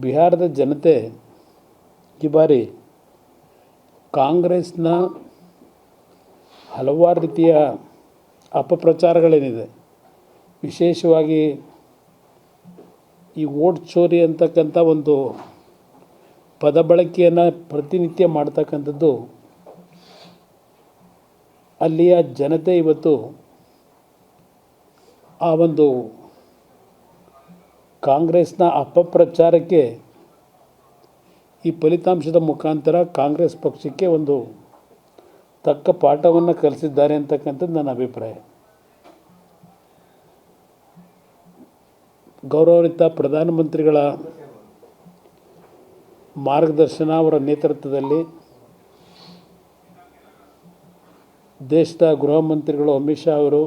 ಬಿಹಾರದ ಜನತೆ ಈ ಬಾರಿ ಕಾಂಗ್ರೆಸ್ನ ಹಲವಾರು ರೀತಿಯ ಅಪಪ್ರಚಾರಗಳೇನಿದೆ. ವಿಶೇಷವಾಗಿ ಈ ಓಟ್ ಚೋರಿ ಅಂತಕ್ಕಂಥ ಒಂದು ಪದ ಬಳಕೆಯನ್ನು ಪ್ರತಿನಿತ್ಯ ಮಾಡ್ತಕ್ಕಂಥದ್ದು ಅಲ್ಲಿಯ ಜನತೆ ಇವತ್ತು ಆ ಒಂದು ಕಾಂಗ್ರೆಸ್ನ ಅಪಪ್ರಚಾರಕ್ಕೆ ಈ ಫಲಿತಾಂಶದ ಮುಖಾಂತರ ಕಾಂಗ್ರೆಸ್ ಪಕ್ಷಕ್ಕೆ ಒಂದು ತಕ್ಕ ಪಾಠವನ್ನು ಕಲಿಸಿದ್ದಾರೆ ಅಂತಕ್ಕಂಥದ್ದು ನನ್ನ ಅಭಿಪ್ರಾಯ. ಗೌರವಾನ್ವಿತ ಪ್ರಧಾನಮಂತ್ರಿಗಳ ಮಾರ್ಗದರ್ಶನ ಅವರ ನೇತೃತ್ವದಲ್ಲಿ ದೇಶದ ಗೃಹ ಮಂತ್ರಿಗಳು ಅಮಿತ್ ಶಾ ಅವರು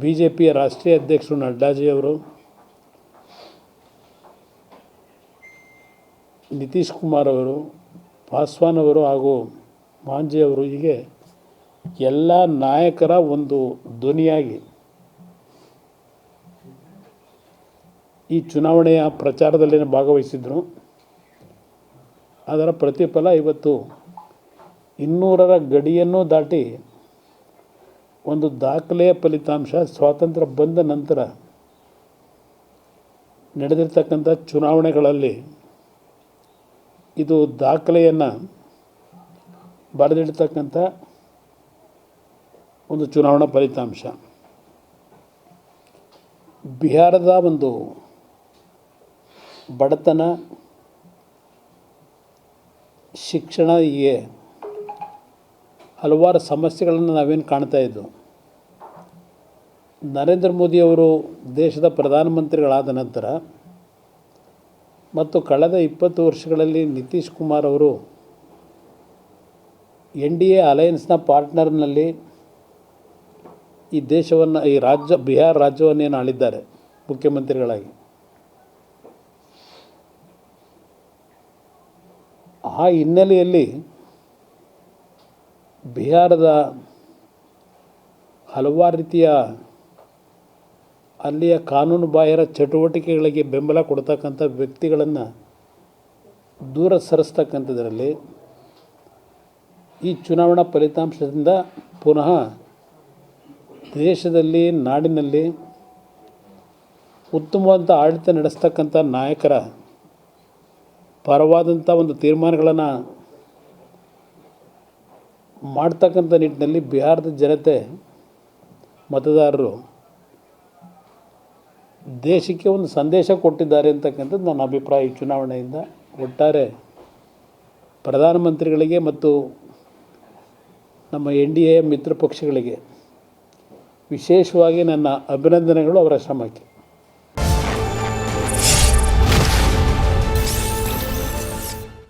ಬಿ ಜೆ ಪಿಯ ರಾಷ್ಟ್ರೀಯ ಅಧ್ಯಕ್ಷರು ನಡ್ಡಾಜಿ ನಿತೀಶ್ ಕುಮಾರ್ ಅವರು, ಪಾಸ್ವಾನ್ ಅವರು ಹಾಗೂ ಮಾಂಜಿ ಅವರು ಹೀಗೆ ಎಲ್ಲ ನಾಯಕರ ಒಂದು ಧ್ವನಿಯಾಗಿ ಈ ಚುನಾವಣೆಯ ಪ್ರಚಾರದಲ್ಲಿ ಭಾಗವಹಿಸಿದ್ರು. ಅದರ ಪ್ರತಿಫಲ ಇವತ್ತು ಇನ್ನೂರರ ಗಡಿಯನ್ನು ದಾಟಿ ಒಂದು ದಾಖಲೆಯ ಫಲಿತಾಂಶ ಸ್ವಾತಂತ್ರ್ಯ ಬಂದ ನಂತರ ನಡೆದಿರ್ತಕ್ಕಂಥ ಚುನಾವಣೆಗಳಲ್ಲಿ ಇದು ದಾಖಲೆಯನ್ನು ಬರೆದಿಡ್ತಕ್ಕಂಥ ಒಂದು ಚುನಾವಣಾ ಫಲಿತಾಂಶ. ಬಿಹಾರದ ಒಂದು ಬಡತನ ಶಿಕ್ಷಣ ಹೀಗೆ ಹಲವಾರು ಸಮಸ್ಯೆಗಳನ್ನು ನಾವೇನು ಕಾಣ್ತಾ ಇದ್ದವು ನರೇಂದ್ರ ಮೋದಿಯವರು ದೇಶದ ಪ್ರಧಾನಮಂತ್ರಿಗಳಾದ ನಂತರ ಮತ್ತು ಕಳೆದ ಇಪ್ಪತ್ತು ವರ್ಷಗಳಲ್ಲಿ ನಿತೀಶ್ ಕುಮಾರ್ ಅವರು ಎನ್ ಡಿ ಎ ಅಲಯನ್ಸ್ನ ಪಾರ್ಟ್ನರ್ನಲ್ಲಿ ಈ ದೇಶವನ್ನು, ಈ ರಾಜ್ಯ, ಬಿಹಾರ ರಾಜ್ಯವನ್ನೇನು ಆಳಿದ್ದಾರೆ ಮುಖ್ಯಮಂತ್ರಿಗಳಾಗಿ? ಆ ಹಿನ್ನೆಲೆಯಲ್ಲಿ ಬಿಹಾರದ ಹಲವಾರು ರೀತಿಯ ಅಲ್ಲಿಯ ಕಾನೂನು ಬಾಹಿರ ಚಟುವಟಿಕೆಗಳಿಗೆ ಬೆಂಬಲ ಕೊಡ್ತಕ್ಕಂಥ ವ್ಯಕ್ತಿಗಳನ್ನು ದೂರ ಸರಿಸ್ತಕ್ಕಂಥದ್ರಲ್ಲಿ ಈ ಚುನಾವಣಾ ಫಲಿತಾಂಶದಿಂದ ಪುನಃ ದೇಶದಲ್ಲಿ, ನಾಡಿನಲ್ಲಿ ಉತ್ತಮವಾದಂಥ ಆಡಳಿತ ನಡೆಸ್ತಕ್ಕಂಥ ನಾಯಕರ ಪರವಾದಂಥ ಒಂದು ತೀರ್ಮಾನಗಳನ್ನು ಮಾಡ್ತಕ್ಕಂಥ ನಿಟ್ಟಿನಲ್ಲಿ ಬಿಹಾರದ ಜನತೆ ಮತದಾರರು ದೇಶಕ್ಕೆ ಒಂದು ಸಂದೇಶ ಕೊಟ್ಟಿದ್ದಾರೆ ಅಂತಕ್ಕಂಥದ್ದು ನನ್ನ ಅಭಿಪ್ರಾಯ. ಈ ಚುನಾವಣೆಯಿಂದ ಒಟ್ಟಾರೆ ಪ್ರಧಾನಮಂತ್ರಿಗಳಿಗೆ ಮತ್ತು ನಮ್ಮ ಎನ್ ಡಿ ಎ ಮಿತ್ರ ಪಕ್ಷಗಳಿಗೆ ವಿಶೇಷವಾಗಿ ನನ್ನ ಅಭಿನಂದನೆಗಳು ಅವರ ಶ್ರಮಕ್ಕೆ.